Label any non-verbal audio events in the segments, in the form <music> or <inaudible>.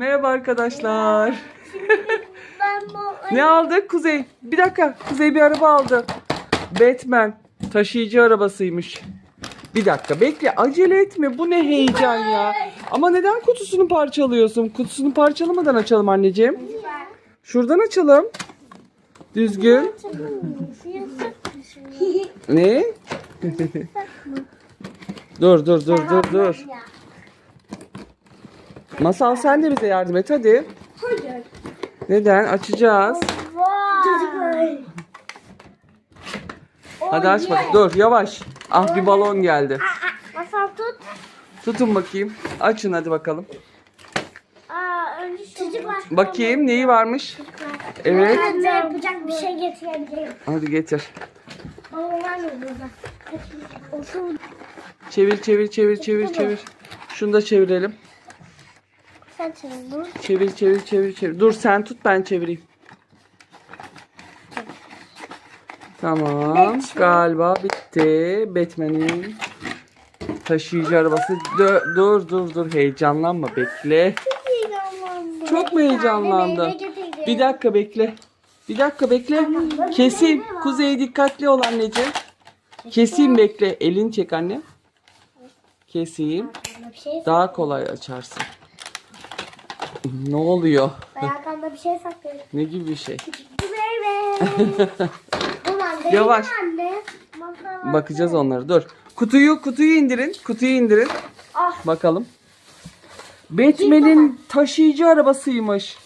Merhaba arkadaşlar. <laughs> Ben bu <laughs> Ne aldık Kuzey? Bir dakika. Kuzey bir araba aldı. Batman. Taşıyıcı arabasıymış. Bir dakika bekle acele etme bu ne heyecan ya. Ama neden kutusunu parçalıyorsun? Kutusunu parçalamadan açalım anneciğim. Şuradan açalım. Düzgün. Ne? <laughs> dur dur dur dur dur. Masal sen de bize yardım et hadi. Hayır. Neden? Açacağız. Vay. Hadi aç bak. Dur yavaş. Ah bir balon geldi. Masal tut. Tutun bakayım. Açın hadi bakalım. Aa, önce çocuk var. Bakayım neyi varmış? Evet. Ben de yapacak bir şey getirebilirim. Hadi getir. Balonlar mı burada? Olsun. Çevir çevir çevir çevir çevir. Şunu da çevirelim. Sen çevir. dur. Çevir çevir çevir çevir. Dur sen tut ben çevireyim. Tamam. Galiba bitti. Batman'in taşıyıcı arabası. Dur dur dur heyecanlanma bekle. Çok mu heyecanlandın? Bir dakika bekle. Bir dakika bekle. Keseyim. Kuzey dikkatli ol anneciğim. Keseyim bekle. Elini çek anne. Keseyim. Şey Daha kolay açarsın. Ne oluyor? Ben arkamda bir şey saklıyorum. Ne gibi bir şey? Meyve. <laughs> Bu. Yavaş. Anne. Bakacağız onları. Dur. Kutuyu kutuyu indirin. Kutuyu indirin. Ah. Bakalım. Batman'in taşıyıcı arabasıymış.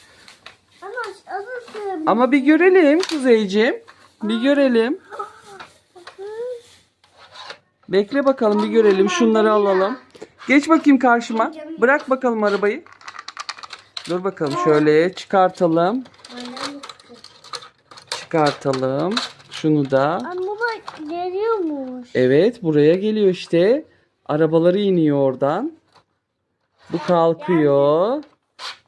Ama alırsın. Ama bir görelim Kuzeyciğim. Bir görelim. Bekle bakalım bir görelim. Şunları alalım. Geç bakayım karşıma. Bırak bakalım arabayı. Dur bakalım şöyle çıkartalım. Çıkartalım. Şunu da. Ama bak geliyormuş. Evet buraya geliyor işte. Arabaları iniyor oradan. Bu kalkıyor.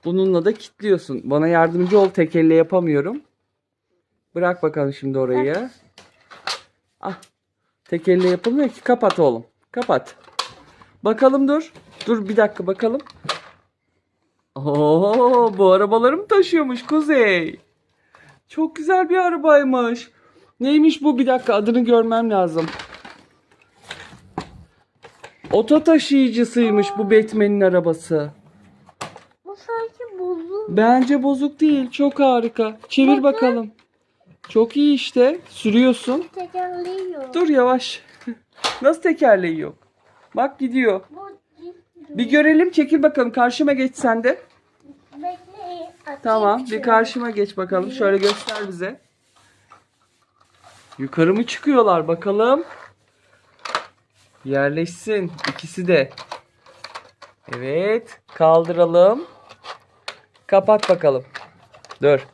Bununla da kilitliyorsun. Bana yardımcı ol tek elle yapamıyorum. Bırak bakalım şimdi orayı. Ah. Tek elle yapılmıyor ki. Kapat oğlum. Kapat. Bakalım dur. Dur bir dakika bakalım. Oo, bu arabaları mı taşıyormuş Kuzey? Çok güzel bir arabaymış. Neymiş bu? Bir dakika adını görmem lazım. Oto taşıyıcısıymış bu Batman'in arabası. Bu sanki bozuk. Bence bozuk değil. Çok harika. Çevir bakalım. Çok iyi işte. Sürüyorsun. Tekerleği Dur yavaş. <laughs> Nasıl tekerleği yok? Bak gidiyor. Bu Bir görelim. Çekil bakalım. Karşıma geç sen de. Tamam. Bir karşıma geç bakalım. Şöyle göster bize. Yukarı mı çıkıyorlar bakalım. Yerleşsin ikisi de. Evet. Kaldıralım. Kapat bakalım. Dur.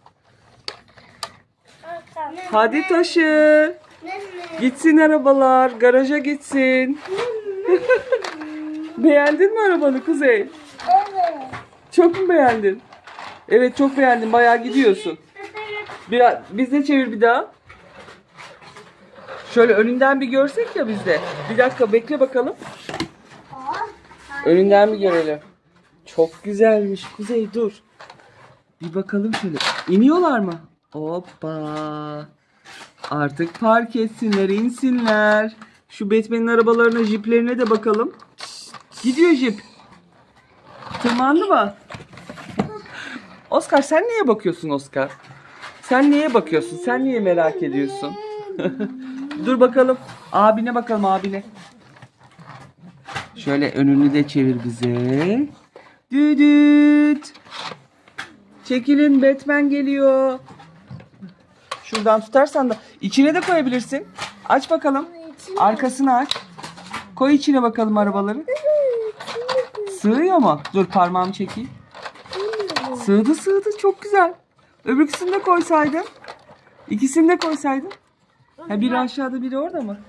Hadi taşı. Gitsin arabalar. Garaja gitsin. <laughs> Beğendin mi arabanı Kuzey? Evet. Çok mu beğendin? Evet çok beğendim. Bayağı gidiyorsun. Bir, biz de çevir bir daha. Şöyle önünden bir görsek ya biz de. Bir dakika bekle bakalım. Önünden bir görelim. Çok güzelmiş. Kuzey dur. Bir bakalım şöyle. İniyorlar mı? Hoppa. Artık park etsinler, insinler. Şu Batman'in arabalarına, jiplerine de bakalım. Gidiyor jip. Tırmandı mı? Oscar sen niye bakıyorsun Oscar? Sen niye bakıyorsun? Sen niye merak ediyorsun? <laughs> Dur bakalım. Abine bakalım abine. Şöyle önünü de çevir bize. Düdüt. Çekilin Batman geliyor. Şuradan tutarsan da içine de koyabilirsin. Aç bakalım. Arkasını aç. Koy içine bakalım arabaları. Sığıyor mu? Dur parmağımı çekeyim. Sığdı sığdı çok güzel. Öbürküsünü de koysaydın. İkisini de koysaydın. Ha biri aşağıda biri orada mı?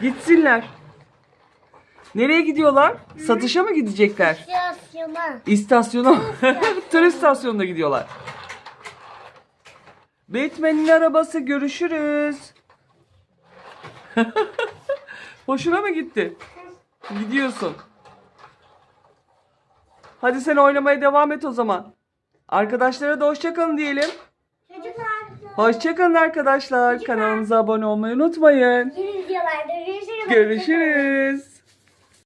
Gitsinler. Nereye gidiyorlar? Satışa mı gidecekler? Yasyana. İstasyona. Tır <laughs> istasyonuna gidiyorlar. Batman'in arabası görüşürüz. <laughs> Hoşuna mı gitti? Gidiyorsun. Hadi sen oynamaya devam et o zaman. Arkadaşlara da hoşçakalın diyelim. Çocuklar. Hoşçakalın arkadaşlar. Kanalımıza abone olmayı unutmayın. Yeni videolarda görüşürüz. Görüşürüz.